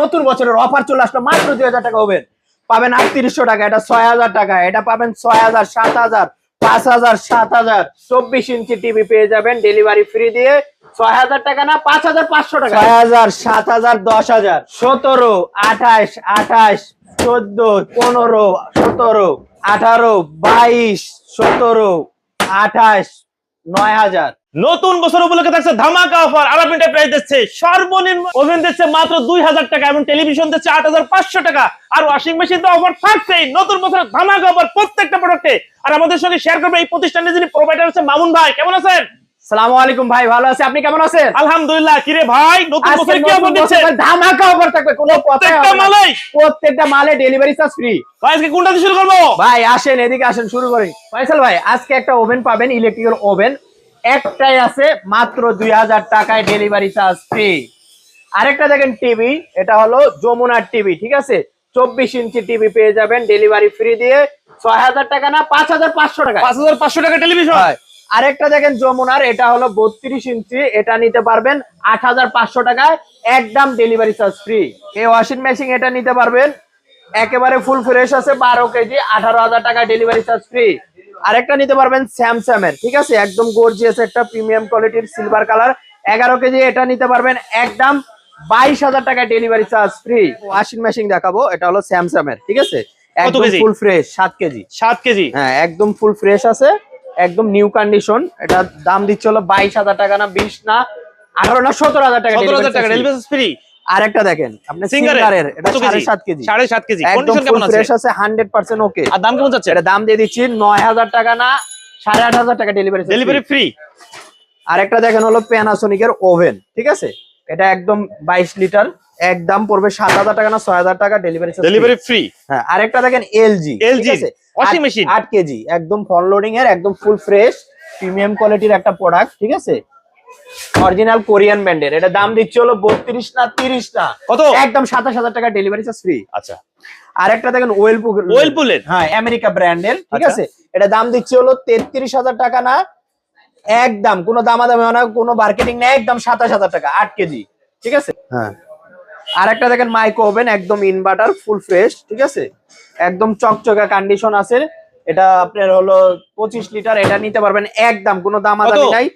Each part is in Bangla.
নতুন বছরের অফার চলে আসলো মাত্র দুই হাজার টাকা ওভেন। পাবেন আটত্রিশশো টাকা এটা ছয় হাজার টাকা এটা পাবেন ছয় হাজার সাত হাজার পাঁচ হাজার সাত হাজার। চব্বিশ ইঞ্চি টিভি পেয়ে যাবেন ডেলিভারি ফ্রি দিয়ে। ছয় হাজার টাকা না পাঁচ হাজার পাঁচশো টাকা। ছয় হাজার সাত হাজার দশ হাজার। সতেরো আঠাশ আঠাশ চোদ্দ পনেরো সতেরো আঠারো বাইশ সতেরো আঠাশ নয় হাজার। নতুন বছর উপলক্ষে থাকছে ধামাকা অফার আরব এন্টারপ্রাইজ দিচ্ছে সর্বনিম্ন ওভেন দিচ্ছে মাত্র দুই হাজার টাকা এবং টেলিভিশন দিচ্ছে আট হাজার পাঁচশো টাকা। আর ওয়াশিং মেশিন তো অফার থাকছেই নতুন বছরের ধামাকা অফার প্রত্যেকটা প্রোডাক্টে আর আমাদের সঙ্গে শেয়ার করবে এই প্রতিষ্ঠানের যিনি প্রোভাইডার হচ্ছে মামুন ভাই কেমন আছেন? সালাম আলাইকুম ভাই ভালো আছে আপনি কেমন আছেন? আলহামদুলিল্লাহ কিরে ভাই নতুন আজকে বছর কি নতুন অফার দিচ্ছে ধামাকা অফার থাকবে কোনো প্রত্যেকটা হবে প্রত্যেকটা মালে ডেলিভারি চার্জ ফ্রি ভাই আজকে কোনটা দিয়ে শুরু করব? ভাই আসেন এদিকে আসেন শুরু করি। ফয়সাল ভাই আজকে একটা ওভেন পাবেন ইলেকট্রিক্যাল ওভেন একটাই আছে মাত্র দুই হাজার টাকায় ডেলিভারি চার্জ ফ্রি আরেকটা দেখেন টিভি এটা হলো যমুনার টিভি ঠিক আছে? চব্বিশ ইঞ্চি টিভি পেয়ে যাবেন ডেলিভারি ফ্রি দিয়ে। ছয় হাজার টাকা না পাঁচ হাজার পাঁচশো টাকা পাঁচ হাজার পাঁচশো টাকা টেলিভিশন হয়। আরেকটা দেখেন যমুনার এটা হলো বত্রিশ ইঞ্চি এটা নিতে পারবেন আট হাজার পাঁচশো টাকায় একদম ডেলিভারি চার্জ ফ্রি এই ওয়াশিং মেশিন এটা নিতে পারবেন। একেবারে ফুল ফ্রেশ আছে বারো কেজি আঠারো হাজার টাকা ডেলিভারি চার্জ ফ্রি আরেকটা নিতে পারবেন স্যামসাং এর ঠিক আছে? একদম গর্জিয়াস একটা প্রিমিয়াম কোয়ালিটির সিলভার কালার এগারো কেজি এটা নিতে পারবেন একদম বাইশ হাজার টাকা delivery charge free washing machine দেখাবো এটা হলো স্যামসাং এর ঠিক আছে? একদম ফুল ফ্রেশ সাত কেজি। সাত কেজি? হ্যাঁ একদম ফুল ফ্রেশ আছে একদম নিউ কন্ডিশন এটা দাম দিচ্ছে হলো বাইশ হাজার টাকা না বিশ না আঠারো না সতেরো হাজার টাকা সতেরো হাজার টাকা ডেলিভারি ফ্রি free। আরেকটা দেখেন আপনি সিঙ্গারের এটা কত সাড়ে সাত কেজি। সাড়ে সাত কেজি। কন্ডিশন কেমন আছে? ফ্রেশ আছে হান্ড্রেড পার্সেন্ট ওকে আর দাম কেমন যাচ্ছে? এটা দাম দিয়ে দিচ্ছি নয় হাজার টাকা না সাড়ে আট হাজার টাকা ডেলিভারি ডেলিভারি ফ্রি আরেকটা দেখেন হলো প্যানাসোনিকের ওভেন ঠিক আছে? এটা একদম বাইশ লিটার একদম পড়বে সাত হাজার টাকা না ছয় হাজার টাকা ডেলিভারি ডেলিভারি ফ্রি হ্যাঁ আরেকটা দেখেন এলজি LG washing machine। আট কেজি একদম ফ্রন্ট লোডিং এর একদম ফুল ফ্রেশ প্রিমিয়াম কোয়ালিটির একটা প্রোডাক্ট ঠিক আছে? অরিজিনাল কোরিয়ান ব্র্যান্ডের এটা দাম দিচ্ছে হলো বত্রিশ না তিরিশ না কত? একদম সাতাশ হাজার টাকা ডেলিভারি চার্জ ফ্রি আচ্ছা। আরেকটা দেখেন ওয়েলপুল ওয়েলপুলের হ্যাঁ আমেরিকা ব্র্যান্ডের ঠিক আচ্ছা। আছে? এটা দাম দিচ্ছে হলো তেত্রিশ হাজার টাকা না একদম কোনো দামাদামি না কোনো মার্কেটিং না একদম সাতাশ হাজার টাকা আট কেজি ঠিক আছে? হ্যাঁ। আরেকটা দেখেন মাইক্রো ওভেন একদম ইনভার্টার ফুল ফ্রেশ ঠিক আছে? একদম চকচকা কন্ডিশন আছে। এটা আপনার হলো পঁচিশ লিটার এটা নিতে পারবেন একদম কোনো দামাদামি? নাই।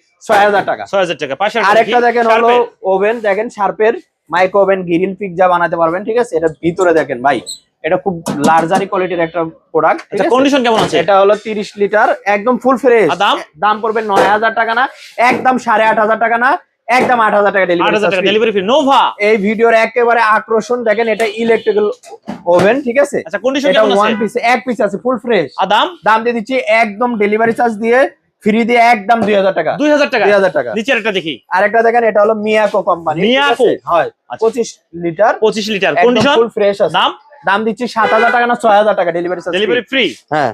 টাকা। ছয় হাজার টাকা। পাশে আরেকটা দেখেন হলো ওভেন দেখেন শার্পের মাইক্রো ওভেন গ্রিল পিৎজা বানাতে পারবেন ঠিক আছে? এটা ভিতরে দেখেন ভাই এটা খুব লার্জারি কোয়ালিটির একটা প্রোডাক্ট ঠিক কন্ডিশন কেমন আছে? এটা হলো তিরিশ লিটার একদম ফুল ফ্রেশ দাম? দাম পড়বে নয় হাজার টাকা না একদম সাড়ে আট হাজার টাকা না একদম আট হাজার টাকা আট হাজার টাকা ডেলিভারি ডেলিভারি ফ্রি নোভা এই ভিডিওর একেবারে আকর্ষণ দেখেন এটা ইলেকট্রিক্যাল ওভেন ঠিক আছে? আচ্ছা কন্ডিশন এটা ওয়ান পিস এক পিস আছে ফুল ফ্রেশ আর দাম? দাম দিয়ে দিচ্ছি একদম ডেলিভারি চার্জ দিয়ে ফ্রি দিয়ে একদম দুই হাজার টাকা। দুই হাজার টাকা? দুই হাজার টাকা। নিচের একটা দেখি। আরেকটা দেখেন এটা হলো মিয়াকো কোম্পানি মিয়াকো? হয় আচ্ছা। পঁচিশ লিটার। পঁচিশ লিটার। কন্ডিশন ফুল ফ্রেশ আছে। দাম? দাম দিচ্ছি সাত হাজার টাকা না ছয় হাজার টাকা ডেলিভারি ডেলিভারি ফ্রি হ্যাঁ।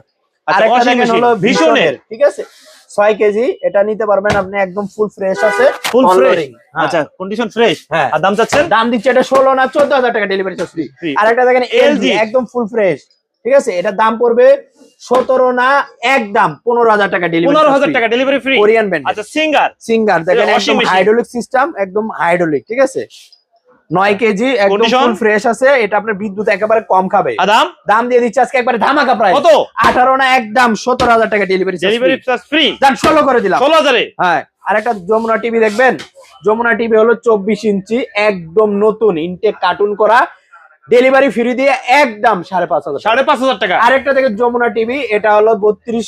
আচ্ছা, আরেকটা দেখেন হলো ভীষণের। ঠিক আছে? ছয় কেজি এটা নিতে পারবেন আপনি একদম ফুল ফ্রেশ আছে। ফুল ফ্রেশ হ্যাঁ। আচ্ছা কন্ডিশন ফ্রেশ হ্যাঁ। আর দাম চাচ্ছেন? দাম দিচ্ছে এটা ষোলো না চোদ্দ হাজার টাকা ডেলিভারি চার্জ ফ্রি Free। আরেকটা দেখেন এলজি একদম ফুল ফ্রেশ ঠিক আছে? এটা দাম পড়বে সতেরো না একদম পনেরো হাজার টাকা পনেরো হাজার টাকা ডেলিভারি ফ্রি কোরিয়ান ব্র্যান্ড আচ্ছা সিঙ্গার। সিঙ্গার দেখেন একদম হাইড্রোলিক সিস্টেম একদম হাইড্রোলিক ঠিক আছে? নয় কেজি একদম ফুল ফ্রেশ আছে এটা আপনার বিদ্যুৎ একেবারে কম খাবে। দাম? দাম দিয়ে দিচ্ছে আজকে একবারে ধামাকা কত? আঠারো না একদম সতেরো হাজার টাকা ডেলিভারি ডেলিভারি চার্জ ফ্রি দাম ষোলো করে দিলাম। ষোলো হাজারে? হ্যাঁ আরেকটা যমুনা টিভি দেখবেন? যমুনা টিভি হলো চব্বিশ ইঞ্চি একদম নতুন ইনটেক কার্টুন করা। ডেলিভারি ফ্রি দিয়ে একদম সাড়ে পাঁচ হাজার সাড়ে পাঁচ হাজার টাকা। আরেকটা দেখেন যমুনা টিভি এটা হলো বত্রিশ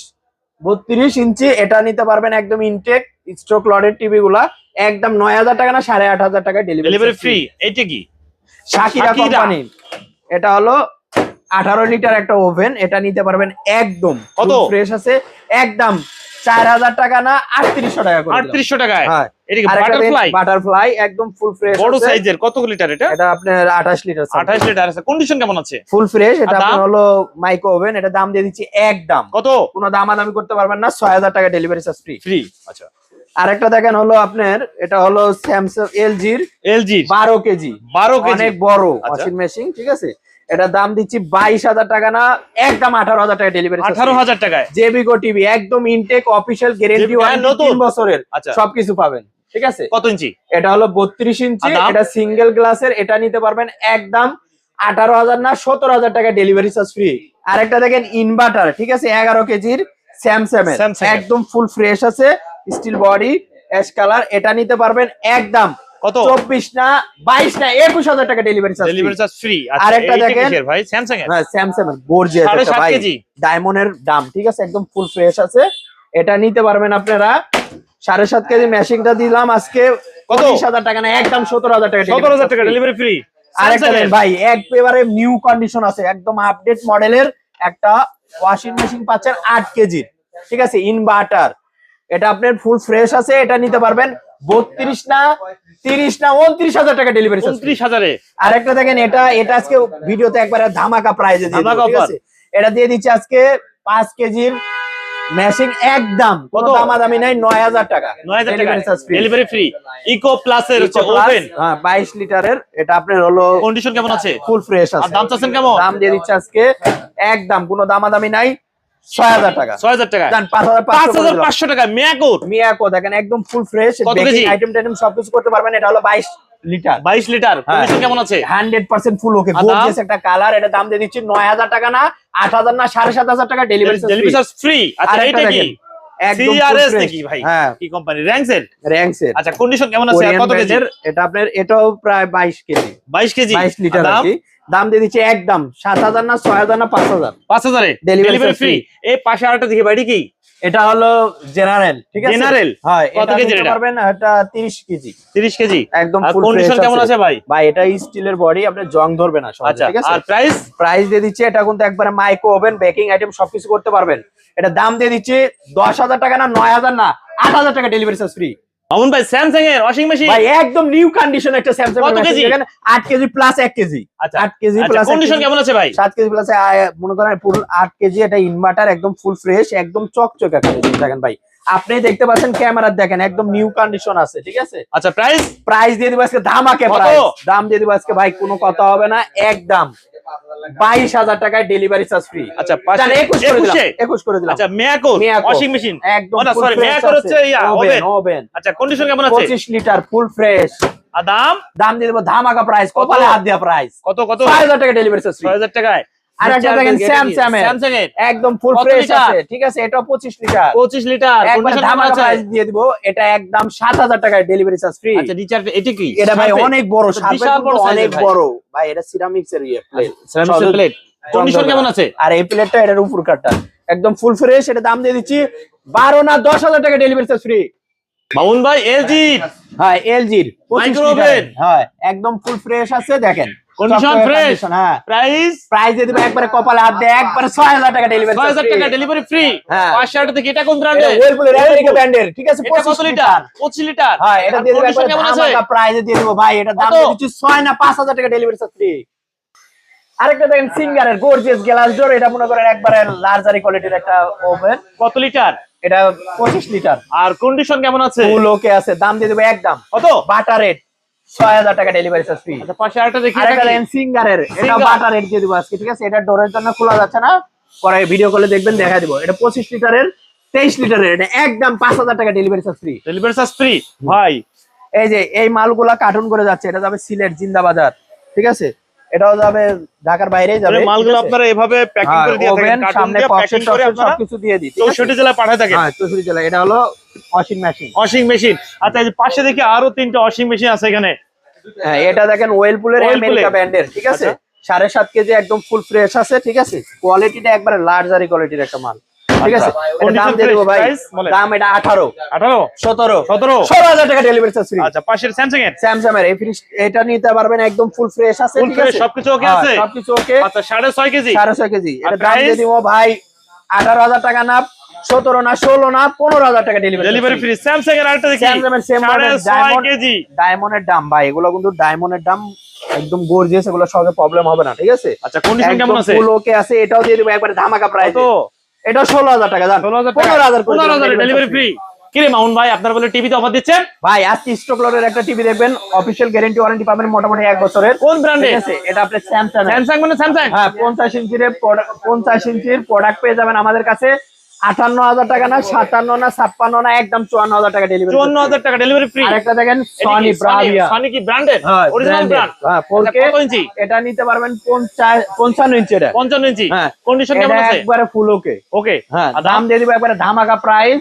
বত্রিশ ইঞ্চি এটা নিতে পারবেন একদম ইনটেক স্ট্রোক লডের টিভি গুলা। একদম নয় হাজার টাকা না সাড়ে আট হাজার টাকা ডেলিভারি ফ্রি এইটা কি? শাকিরা। কোম্পানি এটা হলো আঠারো লিটার একটা ওভেন এটা নিতে পারবেন একদম। কত? ফ্রেশ আছে একদম চার হাজার টাকা না আটত্রিশশো টাকা। আটত্রিশশো টাকায়? হ্যাঁ। বাটারফ্লাই একদম ফুল ফ্রেশ বড় সাইজের কত লিটার এটা? এটা আপনার আঠাশ লিটার আঠাশ লিটার আছে। কন্ডিশন কেমন আছে? ফুল ফ্রেশ এটা আপনার হলো মাইক্রো ওভেন এটা দাম দিয়ে দিচ্ছি একদম কত? কোনো দামাদামি করতে পারবেন না ছয় হাজার টাকা ডেলিভারি চার্জ ফ্রি ফ্রি আচ্ছা। আরেকটা দেখেন হলো আপনার এটা হলো স্যামসাং এলজির এলজি বারো কেজি। বারো কেজি। অনেক বড় আচ্ছা। ওয়াশিং মেশিন ঠিক আছে? এটা দাম দিচ্ছি বাইশ হাজার টাকা না একদম আঠারো হাজার টাকা ডেলিভারি আঠারো হাজার টাকায়? জেবিগো টিভি একদম ইনটেক অফিসিয়াল গ্যারেন্টি। তিন বছরের আচ্ছা। সবকিছু পাবেন ঠিক আছে? কত ইঞ্চি? এটা হলো বত্রিশ ইঞ্চি এটা সিঙ্গেল গ্লাসের এটা নিতে পারবেন একদম আঠারো হাজার না সতেরো হাজার টাকা ডেলিভারি চার্জ ফ্রি আরেকটা দেখেন ইনভার্টার ঠিক আছে? এগারো কেজির স্যামসাং এর। একদম ফুল ফ্রেশ আছে স্টিল বডি অ্যাশ কালার এটা নিতে পারবেন একদম কত? চব্বিশ না বাইশ না একুশ হাজার টাকা delivery charge delivery charge free দেখেন। ভাই? স্যামসাং এর? হ্যাঁ স্যামসাং এর। গর্জিয়াস একটা ভাই কেজি। ডায়মন্ডের দাম ঠিক আছে? একদম ফুল ফ্রেশ আছে। এটা নিতে পারবেন আপনারা। সাড়ে সাত কেজি মেশিনটা দিলাম আজকে। কত? পঁচিশ হাজার টাকা না একদম সতেরো হাজার টাকা সতেরো হাজার টাকা ডেলিভারি ফ্রি দেন ভাই একেবারে নিউ কন্ডিশন আছে। একদম আপডেট মডেলের একটা ওয়াশিং মেশিন পাচ্ছেন আট কেজির। ঠিক আছে? ইনভার্টার এটা আপনার ফুল ফ্রেশ আছে এটা নিতে পারবেন। বত্রিশ না তিরিশ না উনত্রিশ হাজার টাকা ডেলিভারি উনত্রিশ হাজারে। আরেকটা দেখেন এটা এটা আজকে ভিডিওতে একবারে ধামাকা প্রাইজে এটা দিয়ে দিচ্ছি আজকে পাঁচ কেজির মেশিন একদম কত? নাই হাজার টাকা। ডেলিভারি ফ্রি ইকো প্লাসের হচ্ছে ওভেন হ্যাঁ বাইশ লিটারের। এটা আপনার হলো কন্ডিশন কেমন আছে? ফুল ফ্রেশ আর আছে। দাম চাচ্ছেন কেমন? দাম দিয়ে দিচ্ছে আজকে একদম কোনো দামাদামি নাই। টাকা। টাকা। টাকা মিয়াকো দেখেন একদম ফুল ফ্রেশ? আইটেম টাইটেম সবকিছু করতে পারবেন। এটা হলো বাইশ লিটার। বাইশ লিটার। হ্যাঁ। কন্ডিশন কেমন আছে? Hundred percent full okay gorgeous একটা কালার এটা দাম দিয়ে দিচ্ছি নয় হাজার টাকা না আট হাজার না সাড়ে সাত হাজার টাকা ডেলিভারি ডেলিভারি ফ্রি আচ্ছা এটা কি? সিআরএস নাকি ভাই? হ্যাঁ। কি কোম্পানি র্যাঙ্কসের র্যাঙ্কসের আচ্ছা কন্ডিশন কেমন আছে? কত কেজি? এটা আপনার এটাও প্রায় বাইশ কেজি। বাইশ কেজি। বাইশ লিটার আর আর দাম দিয়ে দিচ্ছে একদম সাত হাজার না ছয় হাজার না পাঁচ হাজার। পাঁচ হাজারে? Delivery free. এই পাশে আরেকটা দেখি বাড়ি কি? এটা হলো জেনারেল ঠিক আছে? General? হ্যাঁ কত নিতে এটা? পারবেন এটা 30 কেজি। তিরিশ কেজি? একদম ফুল কন্ডিশন কেমন আছে। ভাই? ভাই এটা স্টিলের বডি আপনার জং ধরবে না সহজে, আচ্ছা ঠিক আছে? আর প্রাইস প্রাইস দিয়ে দিচ্ছে এটা কিন্তু একবারে মাইক্রো ওভেন বেকিং আইটেম সবকিছু করতে পারবেন। এটা দাম দিয়ে দিচ্ছে দশ হাজার টাকা না নয় হাজার না আট হাজার টাকা ডেলিভারি চার্জ ফ্রি মামুন ভাই স্যামসাং এর ওয়াশিং মেশিন ভাই একদম নিউ কন্ডিশন একটা স্যামসাং কত কেজি? আট কেজি প্লাস এক কেজি। আচ্ছা আট কেজি আচ্ছা প্লাস কন্ডিশন কেমন আছে ভাই? সাত কেজি প্লাস মনে করেন পুরো আট কেজি এটা ইনভার্টার একদম ফুল ফ্রেশ একদম চকচকে একটা দেখেন ভাই। আপনি দেখতে পাচ্ছেন ক্যামেরা দেখেন একদম নিউ কন্ডিশন আছে ঠিক আছে? আচ্ছা প্রাইস প্রাইস দিয়ে দিব আজকে ধামাকে? প্রাইস দাম দিয়ে দিব আজকে ভাই কোনো কথা হবে না একদম। বাইশ হাজার টাকায় ডেলিভারি চার্জ ফ্রি আচ্ছা একুশ করে দিলাম একুশে? করে দিলাম। আচ্ছা মেয়াকো ওয়াশিং মেশিন একদম Miyako আছে। হচ্ছে ইয়া। আচ্ছা কন্ডিশন কেমন আছে? পঁচিশ লিটার ফুল ফ্রেশ আর দাম? দাম দিয়ে দেবো ধামাকা প্রাইস কপালে হাত দেওয়া প্রাইস কত কত? হাজার টাকা ডেলিভারি চার্জ ছয় হাজার টাকায়? আর একটা দেখেন স্যামসাং এর স্যামসাং এর। একদম ফুল ফ্রেশ? আছে ঠিক আছে? এটা পঁচিশ লিটার। পঁচিশ লিটার একবার কন্ডিশন আছে? দিয়ে দিব এটা একদম সাত হাজার টাকায় ডেলিভারি চার্জ ফ্রি আচ্ছা রিচার্জ এটা কি? এটা ভাই অনেক বড় বিশাল অনেক বড়। ভাই এটা সিরামিক্স এর ইয়ে এর কন্ডিশন কেমন আছে? আর এই প্লেটটা এটার উপর কাটটা একদম ফুল ফ্রেশ এটা দাম দিয়ে দিচ্ছি বারো না দশ হাজার টাকা ডেলিভারি চার্জ ফ্রি মামুন ভাই এলজি হ্যাঁ এলজির হ্যাঁ একদম ফুল ফ্রেশ আছে দেখেন। Condition, হ্যাঁ। প্রাইস প্রাইস দিয়ে দিবে একবারে কপালে হাত দিয়ে একবারে ছয় হাজার টাকা ডেলিভারি ছয় হাজার টাকা ডেলিভারি ফ্রি হ্যাঁ। থেকে এটা কোন ব্র্যান্ডের ওয়েলপুলের আমেরিকা ব্র্যান্ডের ঠিক আছে এটা 25 লিটার। পঁচিশ লিটার? হ্যাঁ এটা দিয়ে দিবে একবারে ধামাকা দিয়ে দেবো। ভাই এটা দাম? দিচ্ছি না পাঁচ হাজার টাকা ডেলিভারি ফ্রি আরেকটা দেখেন সিঙ্গারের গর্জিয়াস গ্লাস ডোর এটা মনে করেন একবারে লার্জারি কোয়ালিটির একটা ওভেন কত লিটার? এটা পঁচিশ লিটার। আর কন্ডিশন কেমন আছে? ফুল ওকে আছে দাম দিয়ে দেবো একদম। কত? বাটার রেট ছয় হাজার টাকা ডেলিভারি চার্জ ফ্রি আচ্ছা পাশে আরেকটা দেখি আরেকটা এটা সিঙ্গারের। এটা বাটার রেট দিয়ে দেবো আজকে ঠিক আছে? এটা ডোরের জন্য খোলা যাচ্ছে না। পরে ভিডিও কলে দেখবেন দেখা দিব। এটা পঁচিশ লিটারের তেইশ লিটারের। এটা একদম টাকা delivery charge free delivery charge free ভাই। এই যে এই মালগুলা কার্টুন করে যাচ্ছে। এটা যাবে সিলেট জিন্দাবাজার ঠিক আছে? এটাও যাবে ঢাকার বাইরে যাবে। মালগুলো আপনারা এভাবে প্যাকিং করে দিয়ে থাকেন কার্টুন সামনে দিয়ে প্যাকিং করে আপনারা সবকিছু দিয়ে দিই ঠিক আছে? চৌষট্টি জেলায় পাঠায় থাকেন। হ্যাঁ চৌষট্টি জেলা এটা হলো ওয়াশিং মেশিন ওয়াশিং মেশিন আচ্ছা এই পাশে দেখি আরও তিনটা ওয়াশিং মেশিন আছে এখানে। হ্যাঁ এটা দেখেন ওয়েলপুলের। আমেরিকা ব্র্যান্ডের ঠিক আছে? সাড়ে সাত কেজি একদম ফুল ফ্রেশ আছে ঠিক আছে? কোয়ালিটিটা একবারে লার্জারি কোয়ালিটির একটা মাল। ঠিক আছে? আচ্ছা। দাম দিয়ে দেবো ভাই। দাম এটা আঠারো। আঠারো? সতেরো। সতেরো? ষোলো হাজার টাকা ডেলিভারি চার্জ ফ্রি আচ্ছা পাশের স্যামসাং এর? স্যামসাং এর। এই ফ্রিজ এটা নিতে পারবেন একদম ফুল ফ্রেশ আছে ঠিক আছে? সবকিছু হ্যাঁ, আছে? সবকিছু ওকে আচ্ছা সাড়ে ছয় কেজি? সাড়ে ছয় কেজি। এটা দাম দিয়ে? ভাই আঠারো হাজার টাকা না সতেরো না ষোলো না পনেরো হাজার টাকা ডেলিভারি ডেলিভারি ফ্রি স্যামসাং এর আরেকটা দেখি। কেজি। ডায়মন্ডের দাম ভাই এগুলো কিন্তু ডায়মন্ডের দাম একদম গর্জিয়াস এগুলো সহজে প্রবলেম হবে না ঠিক আছে? আচ্ছা কন্ডিশন কেমন আছে? ফুল ওকে আছে এটাও দিয়ে দিব একবারে ধামাকা প্রাইস তো এটা ষোলো হাজার টাকা জান। ষোলো হাজার পনেরো হাজার পনেরো হাজার ডেলিভারি ফ্রি কিরে মাউন ভাই আপনার বলে টিভিতে অফার দিচ্ছেন? ভাই আজকে স্টক লটের একটা টিভি দেখবেন। অফিসিয়াল গ্যারেন্টি ওয়ারেন্টি পাবেন মোটামুটি এক বছরের। কোন ব্র্যান্ডে আছে এটা আপনার স্যামসাং স্যামসাং মানে স্যামসাং হ্যাঁ পঞ্চাশ ইঞ্চির পঞ্চাশ ইঞ্চির প্রোডাক্ট পেয়ে যাবেন আমাদের কাছে। আটান্ন হাজার টাকা না সাতান্ন না ছাপ্পান্ন না একদম চুয়ান্ন হাজার টাকা ডেলিভারি চুয়ান্ন হাজার টাকা ডেলিভারি ফ্রি আরেকটা দেখেন সনি ব্রাভিয়া সনি কি ব্র্যান্ডেড অরিজিনাল ব্র্যান্ড হ্যাঁ, 4K কত ইঞ্চি এটা নিতে পারবেন পঞ্চা- পঞ্চান্ন ইঞ্চি এটা। পঞ্চান্ন ইঞ্চি হ্যাঁ। কন্ডিশন কেমন আছে? একবারে ফুল ওকে ওকে হ্যাঁ দাম দিয়ে দিব একবারে ধামাকা প্রাইস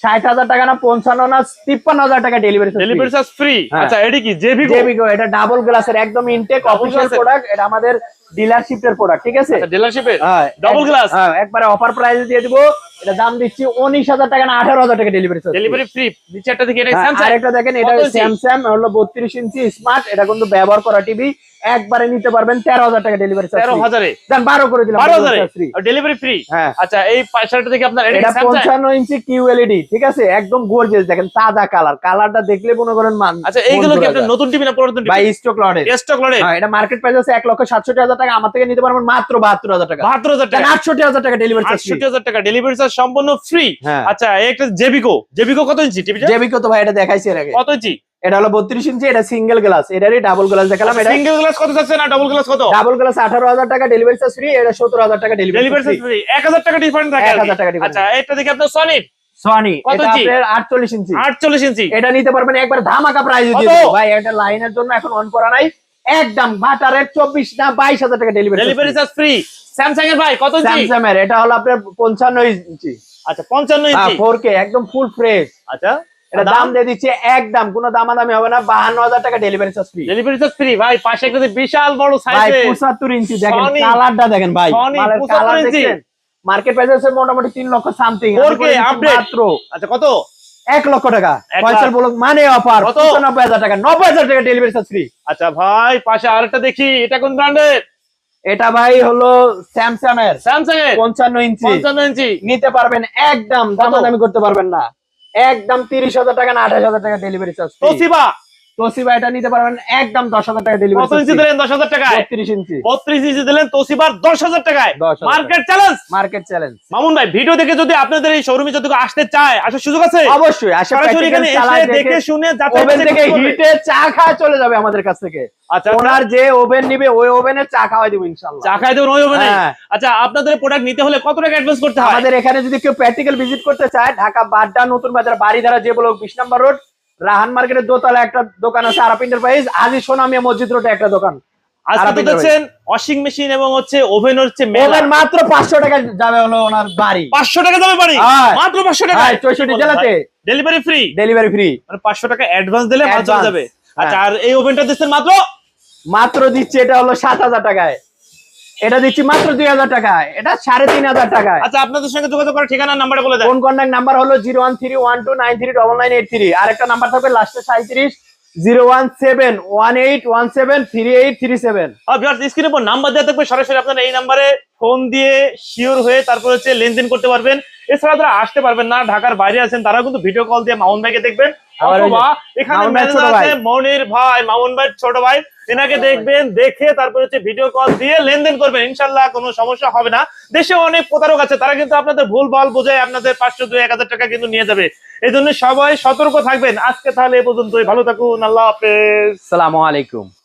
ষাট হাজার টাকা না পঞ্চান্ন না তিপ্পান্ন হাজার টাকা ডেলিভারি ডেলিভারি চার্জ ফ্রি। আচ্ছা এটি কি জেভি জেবিকো এটা ডাবল গ্লাসের একদম ইনটেক অফিসিয়াল প্রোডাক্ট এটা আমাদের ডিলারশিপের প্রোডাক্ট ঠিক আছে? ডিলারশিপের ডাবল গ্লাস হ্যাঁ, একবারে অফার প্রাইস দিয়ে দিব। এটা দাম দিচ্ছি উনিশ হাজার টাকা না আঠারো হাজার টাকা ডেলিভারি ডেলিভারি ফ্রি নিচে একটা দিকে এটা হ্যাঁ, স্যামসাং আরেকটা দেখেন এটা স্যামসাং হলো বত্রিশ ইঞ্চি স্মার্ট এটা কিন্তু ব্যবহার করা টিভি একবারে নিতে পারবেন তেরো হাজার টাকা ডেলিভারি তেরো হাজারে? বারো করে দিলাম বারো হাজারে? ডেলিভারি ফ্রি হ্যাঁ। আচ্ছা এই থেকে আপনার এটা পঞ্চান্ন ইঞ্চি কিউএলইডি ঠিক আছে? একদম গর্জিয়াস দেখেন তাজা কালার কালারটা দেখলে মনে করেন মান- আচ্ছা এইগুলো কি আপনার নতুন টিভি না পুরাতন ভাই স্টক লটের স্টক লড়ে হ্যাঁ এটা মার্কেট প্রাইস আছে এক লক্ষ সাতষট্টি হাজার টাকা আমার থেকে নিতে পারবেন মাত্র বাহাত্তর হাজার টাকা। বাহাত্তর হাজার টাকা। আটষট্টি হাজার টাকা ডেলিভারি আটষট্টি হাজার টাকা ডেলিভারি চার্জ সম্পূর্ণ ফ্রি হ্যাঁ। আচ্ছা একটা জেবিকো জেবিকো কত ইঞ্চি টিভিটা জেবিকো তো ভাই এটা দেখাইছি এর আগে। কত ইঞ্চি এটা হলো বত্রিশ ইঞ্চি এটা সিঙ্গেল গ্লাস এটারই ডাবল গ্লাস দেখালাম এটা সিঙ্গেল গ্লাস কত যাচ্ছে না ডাবল গ্লাস কত? ডাবল গ্লাস আঠারো হাজার টাকা ডেলিভারি চার্জ ফ্রি এটা সত্তর হাজার টাকা ডেলিভারি চার্জ ফ্রি এক হাজার টাকা ডিফারেন্ট থাকে 1000 টাকা difference। আচ্ছা এটা দেখে আপনার সনি সনি এটা? আপনার আটচল্লিশ ইঞ্চি আটচল্লিশ ইঞ্চি এটা নিতে পারবেন একবার ধামাকা প্রাইস দিয়ে দেবো। ভাই এটা লাইনের জন্য এখন অন করা নাই। একদম বাটারের চব্বিশ না বাইশ হাজার টাকা delivery delivery charge free Samsung এর ভাই কত স্যামসাং এর এটা হলো আপনার পঞ্চান্ন ইঞ্চি আচ্ছা পঞ্চান্ন ইঞ্চি ফোর কে একদম ফুল ফ্রেশ আচ্ছা এটা দাম দিয়ে দিচ্ছে একদম কোনো দামাদামি হবে না বাহান্ন হাজার টাকা delivery charge free delivery charge free ভাই পাশে একটা বিশাল বড় সাইজে পঁচাত্তর ইঞ্চি দেখেন কালারটা দেখেন ভাই। Sony মালের 75 কালার দেখেন মার্কেট প্রাইস আছে মোটামুটি তিন লক্ষ সামথিং 4K update। মাত্র। আচ্ছা কত? এক লক্ষ টাকা। পয়সা পয়সার লাখ। মানে অফার? নব্বই হাজার টাকা নব্বই হাজার টাকা ডেলিভারি চার্জ ফ্রি আচ্ছা ভাই পাশে আরেকটা দেখি এটা কোন ব্র্যান্ডের এটা ভাই হলো স্যামসাং এর স্যামসাং এর পঞ্চান্ন ইঞ্চি। পঞ্চান্ন ইঞ্চি। নিতে পারবেন একদম দামাদামি করতে পারবেন না। একদম তিরিশ হাজার টাকা না আঠাশ হাজার টাকা ডেলিভারি চার্জ তোসিবা এটা নিতে পারবেন একদম দশ হাজার টাকা ডেলিভারি কত ইঞ্চি দিলেন টাকায়? বত্রিশ ইঞ্চি। বত্রিশ ইঞ্চি দিলেন তোসিবার দশ হাজার টাকায়। Market challenge market challenge Mamun ভাই ভিডিও দেখে যদি আপনাদের এই শোরুমে যদি আসতে চায় আসার সুযোগ আছে? অবশ্যই সরাসরি এখানে এসে দেখে শুনে যাচাই ওভেন থেকে হিটে চা খাওয়া চলে যাবে আমাদের কাছ থেকে। আচ্ছা ওনার যে ওভেন নিবে ওই ওভেনে চা খাওয়াই দিব চা ওই ওভেনে হ্যাঁ। আচ্ছা আপনাদের প্রোডাক্ট নিতে হলে কত টাকা অ্যাডভান্স করতে হয়? আমাদের এখানে যদি কেউ প্র্যাকটিক্যাল ভিজিট করতে চায় ঢাকা বাড্ডা নতুন বাজার বাড়িধারা যে ব্লক বিশ নম্বর রোড রাহান মার্কেটের দোতলা একটা দোকান আছে আরাপ এন্টারপ্রাইজ। আজি সোনামিয়া মসজিদ রোডে একটা দোকান। আজকে আরব। দেখছেন ওয়াশিং মেশিন এবং হচ্ছে ওভেন হচ্ছে মেলা। ওভেন মাত্র পাঁচশো টাকা যাবে হলো ওনার বাড়ি। পাঁচশো টাকা যাবে বাড়ি? হ্যাঁ। মাত্র পাঁচশো টাকা হ্যাঁ, 64 জেলাতে। ডেলিভারি ফ্রি ডেলিভারি ফ্রি মানে পাঁচশো টাকা অ্যাডভান্স দিলে মাল চলে যাবে। হ্যাঁ। আচ্ছা আর এই ওভেনটা দিচ্ছেন মাত্র? মাত্র দিচ্ছে এটা হলো সাত হাজার টাকায়। এটা দিচ্ছি মাত্র দুই হাজার টাকা এটা সাড়ে তিন হাজার টাকা আচ্ছা আপনাদের সঙ্গে যোগাযোগ করার ঠিকানা নাম্বার বলে দেন। ফোন কন্ট্যাক্ট নাম্বার হলো zero one three one two nine three double nine eight three. আর একটা নাম্বার থাকবে লাস্টে সাঁত্রিশ zero one seven one eight one seven three eight three seven. স্ক্রিনের উপর নাম্বার দেওয়া থাকবে। সরাসরি আপনারা এই নাম্বারে ফোন দিয়ে শিওর হয়ে তারপর হচ্ছে লেনদেন করতে পারবেন। এছাড়া যারা আসতে পারবেন না ঢাকার বাইরে আছেন তারা কিন্তু ভিডিও কল দিয়ে মামুন ভাইকে দেখবেন। অথবা এখানে মনির ভাই মামুন ভাই ছোট ভাই। এনাকে দেখবেন দেখে তারপর হচ্ছে ভিডিও কল দিয়ে লেনদেন করবেন। ইনশাল্লাহ কোনো সমস্যা হবে না। দেশে অনেক প্রতারক আছে তারা কিন্তু আপনাদের ভুল ভালো বোঝায় আপনাদের পাঁচশো দুই এক হাজার টাকা কিন্তু নিয়ে যাবে। এই জন্য সবাই সতর্ক থাকবেন। আজকে তাহলে এ পর্যন্তই। ভালো থাকুন আল্লাহ হাফেজ। সালামু আলাইকুম।